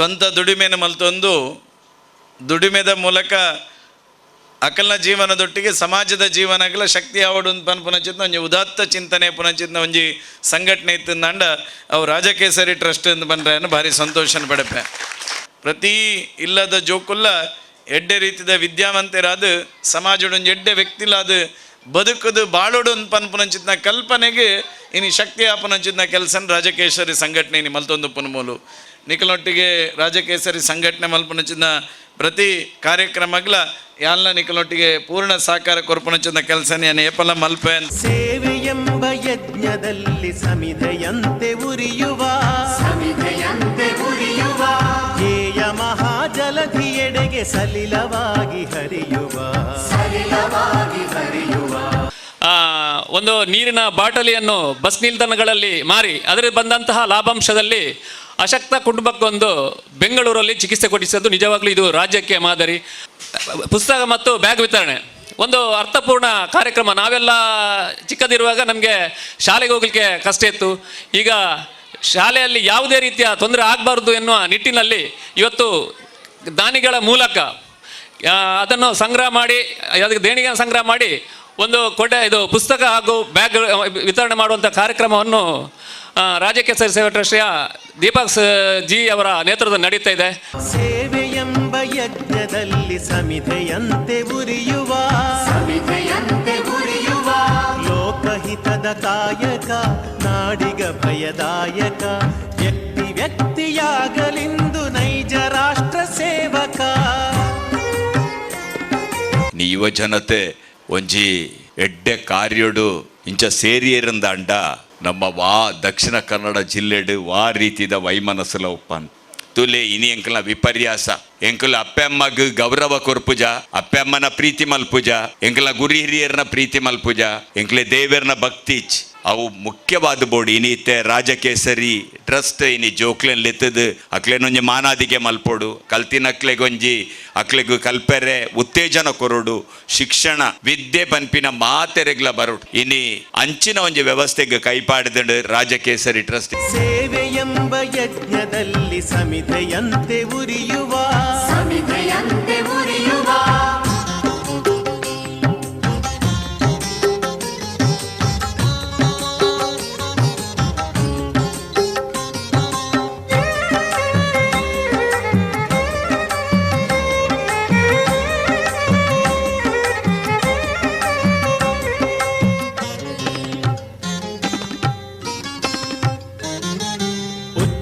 ಸ್ವಂತ ದುಡಿಮೆಯನ್ನು ಮಲ್ತೊಂದು ದುಡಿಮೆದ ಮೂಲಕ ಅಕಲ್ನ ಜೀವನದೊಟ್ಟಿಗೆ ಸಮಾಜದ ಜೀವನಗಳ ಶಕ್ತಿ ಆವಡು ಪನ್ಪುನಚಿತ್ನ ಒಂಜಿ ಉದಾತ್ತ ಚಿಂತನೆ ಪುನಚಿತ್ನ ಒಂಜಿ ಸಂಘಟನೆ ಇತ್ತಂದಾಂಡ ಅವು ರಾಜಕೇಸರಿ ಟ್ರಸ್ಟ್ ಅಂತ ಬಂದ್ರೆ ಭಾರಿ ಸಂತೋಷನ ಪಡಪೆ. ಪ್ರತಿ ಇಲ್ಲದ ಜೋಕುಲ್ಲ ಎಡ್ಡೆ ರೀತಿದ ವಿದ್ಯಾವಂತರಾದ ಸಮಾಜಡೊಂದು ಎಡ್ಡೆ ವ್ಯಕ್ತಿಲಾದ ಬದುಕದು ಬಾಳೋಡು ಅಂತ ಪನ್ಪುನಚಿತ್ನ ಕಲ್ಪನೆಗೆ ಇನಿ ಶಕ್ತಿ ಆಪನಚಿತ್ನ ಕೆಲಸನ ರಾಜಕೇಶ್ವರಿ ಸಂಘಟನೆ ಇನ್ನು ಮಲ್ತೊಂದು ಪುನ್ಮೂಲು. ನಿಖಲೊಟ್ಟಿಗೆ ರಾಜಕೇಸರಿ ಸಂಘಟನೆ ಮಲ್ಪನಚಿನ ಪ್ರತಿ ಕಾರ್ಯಕ್ರಮಗಳ ಯಾಲ್ನ ನಿಖಲೊಟ್ಟಿಗೆ ಪೂರ್ಣ ಸಹಕಾರ ಕೊರ್ಪನಚಿನ ಕೆಲಸ ನಾನು ಏಪಲ ಮಲ್ಪೆ ಸೇವೆ ಎಂಬ ಯಜ್ಞದಲ್ಲಿ ಸಮಿಧೆಯಂತೆ ಉರಿಯುವ. ಸಮಿಧೆಯಂತೆ ಉರಿಯುವ. ಮಹಾಜಲಧಿಯೆಡೆಗೆ ಸಲಿಲವಾಗಿ ಹರಿಯುವ. ಸಲಿಲವಾಗಿ ಹರಿಯುವ. ಆ, ಒಂದು ನೀರಿನ ಬಾಟಲಿಯನ್ನು ಬಸ್ ನಿಲ್ದಾಣಗಳಲ್ಲಿ ಮಾರಿ, ಅದರಲ್ಲಿ ಬಂದಂತಹ ಲಾಭಾಂಶದಲ್ಲಿ ಅಶಕ್ತ ಕುಟುಂಬಕ್ಕೊಂದು ಬೆಂಗಳೂರಲ್ಲಿ ಚಿಕಿತ್ಸೆ ಕೊಡಿಸಿದ್ದು ನಿಜವಾಗ್ಲೂ ಇದು ರಾಜ್ಯಕ್ಕೆ ಮಾದರಿ. ಪುಸ್ತಕ ಮತ್ತು ಬ್ಯಾಗ್ ವಿತರಣೆ. ಒಂದು ಅರ್ಥಪೂರ್ಣ ಕಾರ್ಯಕ್ರಮ. ನಾವೆಲ್ಲ ಚಿಕ್ಕದಿರುವಾಗ ನಮಗೆ ಶಾಲೆಗೆ ಹೋಗ್ಲಿಕ್ಕೆ ಕಷ್ಟ ಇತ್ತು. ಈಗ ಶಾಲೆಯಲ್ಲಿ ಯಾವುದೇ ರೀತಿಯ ತೊಂದರೆ ಆಗಬಾರ್ದು ಎನ್ನುವ ನಿಟ್ಟಿನಲ್ಲಿ ಇವತ್ತು ದಾನಿಗಳ ಮೂಲಕ ಅದನ್ನು ಸಂಗ್ರಹ ಮಾಡಿ, ಅದಕ್ಕೆ ದೇಣಿಗೆ ಸಂಗ್ರಹ ಮಾಡಿ ಒಂದು ಕೊಡೆ ಇದು ಪುಸ್ತಕ ಹಾಗೂ ಬ್ಯಾಗ್ ವಿತರಣೆ ಮಾಡುವಂಥ ಕಾರ್ಯಕ್ರಮವನ್ನು ರಾಜ್ಯ ರಾಜಕೇಸರಿ ಸೇವಾ ಟ್ರಸ್ಟಿಯ ದೀಪಕ್ ಜಿ ಅವರ ನೇತೃತ್ವದಲ್ಲಿ ನಡೀತಾ ಇದೆ. ಸೇವೆ ಎಂಬ ಯಜ್ಞದಲ್ಲಿ ಸಮಿತೆಯಂತೆ ಉರಿಯುವ ಸಮಿತೆಯಂತೆ ಉರಿಯುವ ಲೋಕಹಿತದ ಕಾಯಕ ನಾಡಿಗ ಭಯದಾಯಕ ವ್ಯಕ್ತಿ ವ್ಯಕ್ತಿಯಾಗಲಿಂದು ನೈಜ ರಾಷ್ಟ್ರ ಸೇವಕ. ನೀವ ಯುವ ಜನತೆ ಒಂಜಿ ಎಡ್ಡೆ ಕಾರ್ಯಡು ಇಂಚ ಸೇರಿಯರಂದಾಂಡ ನಮ್ಮ ವಾ ದಕ್ಷಿಣ ಕನ್ನಡ ಜಿಲ್ಲೆಡು ವಾ ರೀತಿದ ವೈಮನಸ್ಸುಲ ಒಪ್ಪನ್. ತುಲೆ ಇನಿ ಎಂಕಲ ವಿಪರ್ಯಾಸ. ಎಂಕಲ ಅಪ್ಪೆಮ್ಮಗ್ ಗೌರವ ಕೊರ್ಪುಜ, ಅಪ್ಪೆಮ್ಮನ ಪ್ರೀತಿ ಮಲ್ಪುಜ, ಎಂಕಲ ಗುರಿ ಹಿರಿಯರ್ನ ಪ್ರೀತಿ ಮಲ್ಪುಜ, ಎಂಕಲೆ ದೇವರ್ನ ಭಕ್ತಿಚ್ ಅವು ಮುಖ್ಯವಾದ ಬೋರ್ಡ್. ಇನಿತ್ತೆ ರಾಜಕೇಸರಿ, ಟ್ರಸ್ಟ್ ಇನಿ ಜೋಕ್ಲೆನ್ ಲೆತ್ತದು. ಅಕ್ಲೆನೊಂಜಿ ಮಾನಾದಿಗೆ ಮಲ್ಪೋಡು. ಕಲ್ತಿನಕ್ಲೆಗೊಂಜಿ ಅಕ್ಲೆಗು ಕಲ್ಪೆರೆ, ಉತ್ತೇಜನ ಕೊರಡು. ಶಿಕ್ಷಣ, ವಿದ್ಯೆ ಪನ್ಪಿನ ಮಾತೆರೆಗ್ಲ ಬರೋಡು ಇನಿ ಅಂಚಿನ ಒಂಜಿ ವ್ಯವಸ್ಥೆಗೆ ಕೈಪಾಡಿದಂಡು ರಾಜಕೇಸರಿ ಟ್ರಸ್ಟ್. ಸೇವೆ ಎಂಬ ಯಜ್ಞದಲ್ಲಿ ಸಮಿತೆಯಂತೆ ಉರಿಯುವ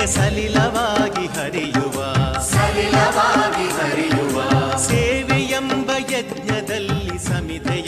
ಮಹಾಜಲಧಿಯೆಡೆಗೆ ಸಲಿಲವಾಗಿ ಹರಿಯುವ ಸಲಿಲವಾಗಿ ಹರಿಯುವ. ಸೇವೆಯೆಂಬ ಯಜ್ಞದಲ್ಲಿ ಸಮಿಧೆಯಂತೆ